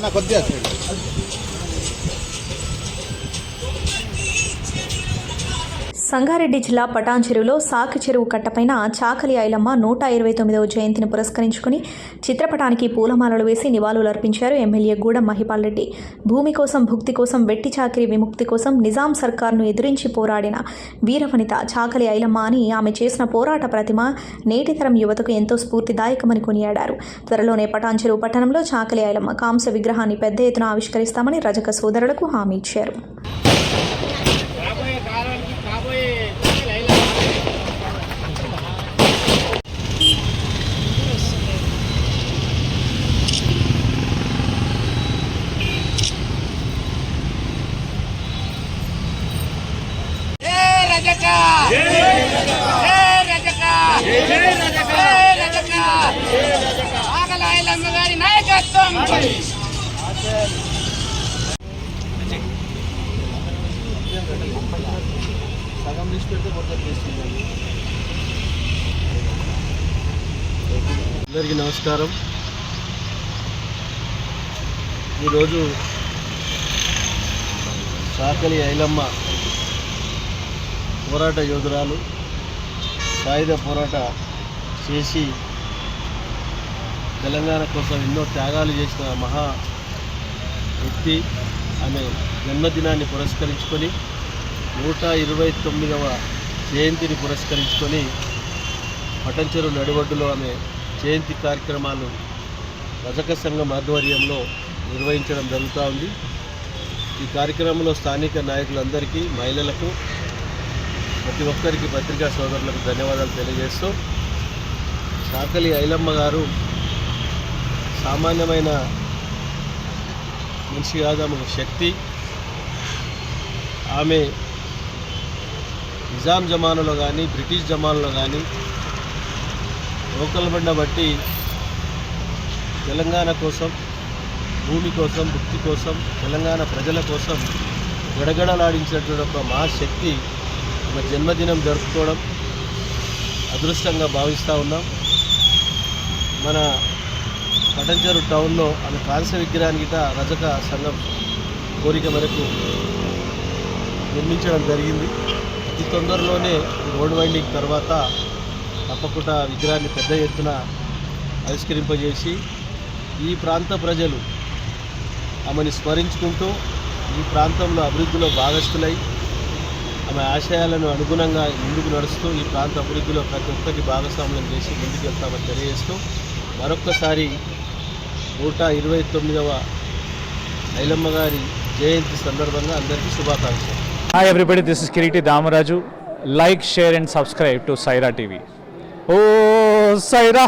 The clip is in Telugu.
અને બધા છે? సంగారెడ్డి జిల్లా పటాన్చెరువులో సాకి చెరువు కట్టపైన చాకలి ఐలమ్మ నూట ఇరవై తొమ్మిదవ జయంతిని పురస్కరించుకుని చిత్రపటానికి పూలమాలలు వేసి నివాళులర్పించారు ఎమ్మెల్యే గూడెం మహిపాల్ రెడ్డి. భూమి కోసం భుక్తి కోసం వెట్టి చాకిరి విముక్తి కోసం నిజాం సర్కార్ను ఎదిరించి పోరాడిన వీరవనిత చాకలి ఐలమ్మ అని ఆమె చేసిన పోరాట ప్రతిమ నేటితరం యువతకు ఎంతో స్ఫూర్తిదాయకమని కొనియాడారు. త్వరలోనే పటాన్చెరువు పట్టణంలో చాకలి ఐలమ్మ కాంస్య విగ్రహాన్ని పెద్ద ఎత్తున ఆవిష్కరిస్తామని రజక సోదరులకు హామీ ఇచ్చారు. జై రజక జై రజక జై రజక అందరికీ నమస్కారం. ఈరోజు సాకలి ఐలమ్మ పోరాట యోధురాలు సాయుధ పోరాట చేసి తెలంగాణ కోసం ఎన్నో త్యాగాలు చేసిన మహా వ్యక్తి. ఆమె జన్మదినాన్ని పురస్కరించుకొని నూట ఇరవై తొమ్మిదవ జయంతిని పురస్కరించుకొని పటంచెరు నడిబొడ్డులో ఆమె జయంతి కార్యక్రమాలు రజక సంఘం ఆధ్వర్యంలో నిర్వహించడం జరుగుతూ ఉంది. ఈ కార్యక్రమంలో స్థానిక నాయకులందరికీ మహిళలకు ప్రతి ఒక్కరికి పత్రికా సోదరులకు ధన్యవాదాలు తెలియజేస్తూ సాకలి ఐలమ్మ గారు సామాన్యమైన మనిషి కాదు శక్తి. ఆమె నిజాం జమానాలో కానీ బ్రిటిష్ జమానాలో కానీ లోకల్ బండ బట్టి తెలంగాణ కోసం భూమి కోసం భక్తి కోసం తెలంగాణ ప్రజల కోసం గడగడలాడించినటువంటి ఒక మహాశక్తి ఒక జన్మదినం జరుపుకోవడం అదృష్టంగా భావిస్తూ ఉన్నాం. మన పటంచెరు టౌన్లో ఆమె కాంస్య విగ్రహానికి రజక సంఘం కోరిక మేరకు నిర్మించడం జరిగింది. అతి తొందరలోనే రోడ్ వైండింగ్ తర్వాత తప్పకుండా విగ్రహాన్ని పెద్ద ఎత్తున ఆవిష్కరింపజేసి ఈ ప్రాంత ప్రజలు ఆమెను స్మరించుకుంటూ ఈ ప్రాంతంలో అభివృద్ధిలో భాగస్థులై ఆమె ఆశయాలను అనుగుణంగా ముందుకు నడుస్తూ ఈ ప్రాంత అభివృద్ధిలో ప్రతి ఒక్కరికి భాగస్వామ్యం చేసి ముందుకు వెళ్తామని తెలియజేస్తూ మరొక్కసారి నూట ఇరవై తొమ్మిదవ ఐలమ్మ గారి జయంతి సందర్భంగా అందరికీ శుభాకాంక్షలు. Hi everybody this is Kireeti Damaraju like share and subscribe to Saira TV oh Sye Raa